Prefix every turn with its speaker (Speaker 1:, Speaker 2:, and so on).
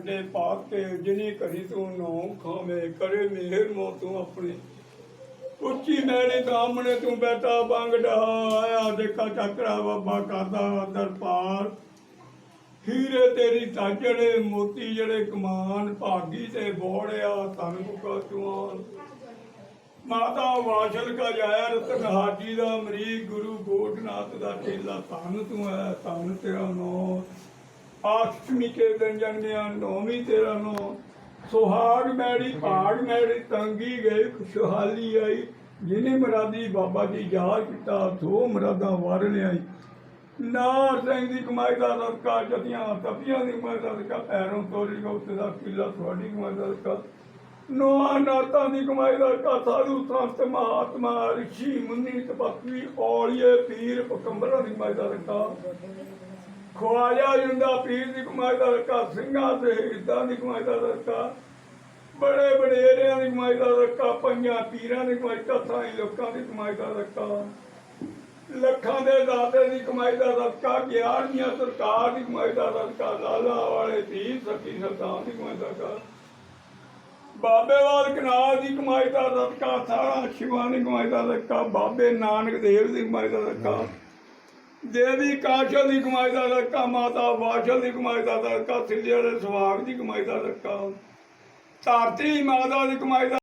Speaker 1: ਕੰਡੇ ਪਾਕ ਕੇ ਜਿਨੀ ਕਰੀ ਤੂੰ ਨੌ ਖਾਵੇਂ, ਕਰੇ ਮਿਹਰ ਮੋ ਤੂੰ ਆਪਣੀ। ਉੱਚੀ ਮੈਲੇ ਸਾਹਮਣੇ ਤੂੰ ਬੈਠਾ ਬੰਗੜਾ ਆਇਆ ਦੇਖਾ ਚੱਕਰਾ ਬਾਬਾ ਕਰਦਾ ਦਰਬਾਰ। ਹੀਰੇ ਤੇਰੀ ਤਾਜੜੇ ਮੋਤੀ ਜਿਹੜੇ ਕਮਾਨ, ਭਾਗੀ ਤੇ ਬੋੜਿਆ ਤਨ ਮੁਕਾ ਚੁਆਨ। ਮਾਤਾ ਵਾਸ਼ਲ ਕਾ ਜਾਇਆ, ਰਤਨ ਹਾਜੀ ਦਾ ਮਰੀਕ ਗੁਰੂ ਗੋਟਨਾਥ ਦਾ ਚੇਲਾ, ਧੰਨ ਤੂੰ ਹੈ, ਧੰਨ ਤੇਰਾ ਨੋ ਆਸ਼ਟਮੀ ਕੇ ਦਿਨ ਜਨਮਿਆ ਨੌਵੀਂ ਤੇਰਾ ਨੋ। ਸੁਹਾਗ ਮੈੜੀ, ਭਾਗ ਮੈੜੀ, ਤੰਗੀ ਗਏ ਖੁਸ਼ਹਾਲੀ ਆਈ। ਜਿਨੇ ਮਰਾਦੀ ਬਾਬਾ ਜੀ ਯਾਦ ਕੀਤਾ, ਦੋ ਮਰਾਦਾਂ ਵਾਰ ਲਿਆਈ। ਨਾਰ ਸਿੰਘ ਦੀ ਕਮਾਈ ਦਾ ਰਸਕਾ ਜਤੀਆਂ ਤਪੀਆਂ ਦੀ ਕਮਾਈ ਦਾ ਰਸਕਾ ਪੈਰੋਂ ਤੋੜੀ ਗਉ ਦਾ ਕਿਲਾ, ਤੁਹਾਡੀ ਕਮਾਈ ਦਾ ਰਸਕਾ ਨੋਆ ਨਾਤਾਂ ਦੀ ਕਮਾਈ ਦਾ ਰਸਕਾ ਸਾਧੂ ਸੰਤ, ਮਹਾਤਮਾ, ਰਿਸ਼ੀ, ਮੁਨੀ, ਤਪਸਵੀ, ਔਲੀਏ, ਪੀਰ, ਪਕੰਬਰਾਂ ਦੀ ਕਮਾਈ ਦਾ ਰਸਕਾ ਖਵਾਜਾ ਜੁੰਦਾ ਪੀਰ ਦੀ ਕਮਾਈ ਦਾ ਰਸਕਾ ਸਿੰਘਾਂ ਤੇ ਇਦਾਂ ਦੀ ਕਮਾਈ ਦਾ ਰਸਕਾ ਬੜੇ ਬੜੇਰਿਆਂ ਦੀ ਕਮਾਈ ਦਾ ਰਸਕਾ ਪੰਜਾਂ ਪੀਰਾਂ ਦੀ ਕਮਾਈ ਕਥਾਂ ਲੋਕਾਂ ਦੀ ਕਮਾਈ ਦਾ ਰਸਕਾ ਲੱਖਾਂ ਦੇ ਦਾਤੇ ਦੀ ਕਮਾਈ ਦਾ ਰਸਕਾ ਗਿਆਰਵੀਆਂ ਸਰਕਾਰ ਦੀ ਕਮਾਈ ਦਾ ਰਸਕਾ ਲਾਲਾ ਵਾਲੇ ਦੀ ਸੱਤੀ ਸਰਦਾਰ ਦੀ ਕਮਾਈ ਦਾ ਰਸਕਾ ਬਾਬੇਵਾਲ ਕਨਾਲ ਦੀ ਕਮਾਈ ਦਾ ਰਸਕਾ ਸਾਰਾ ਸ਼ਿਵਾਂ ਦੀ ਕਮਾਈ ਦਾ ਰਸਕਾ ਬਾਬੇ ਨਾਨਕ ਦੇਵ ਦੀ ਕਮਾਈ ਦਾ ਰਸਕਾ ਦੇਵੀ ਕਾਸ਼ਲ ਦੀ ਕਮਾਈ ਦਾ ਰਸਕਾ ਮਾਤਾ ਵਾਸ਼ਲ ਦੀ ਕਮਾਈ ਦਾ ਰਸਕਾ ਸਿੱਧੇ ਵਾਲੇ ਸੁਹਾਗ ਦੀ ਕਮਾਈ ਦਾ ਰਸਕਾ ਧਰਤੀ ਮਾਤਾ ਦੀ ਕਮਾਈ ਦਾ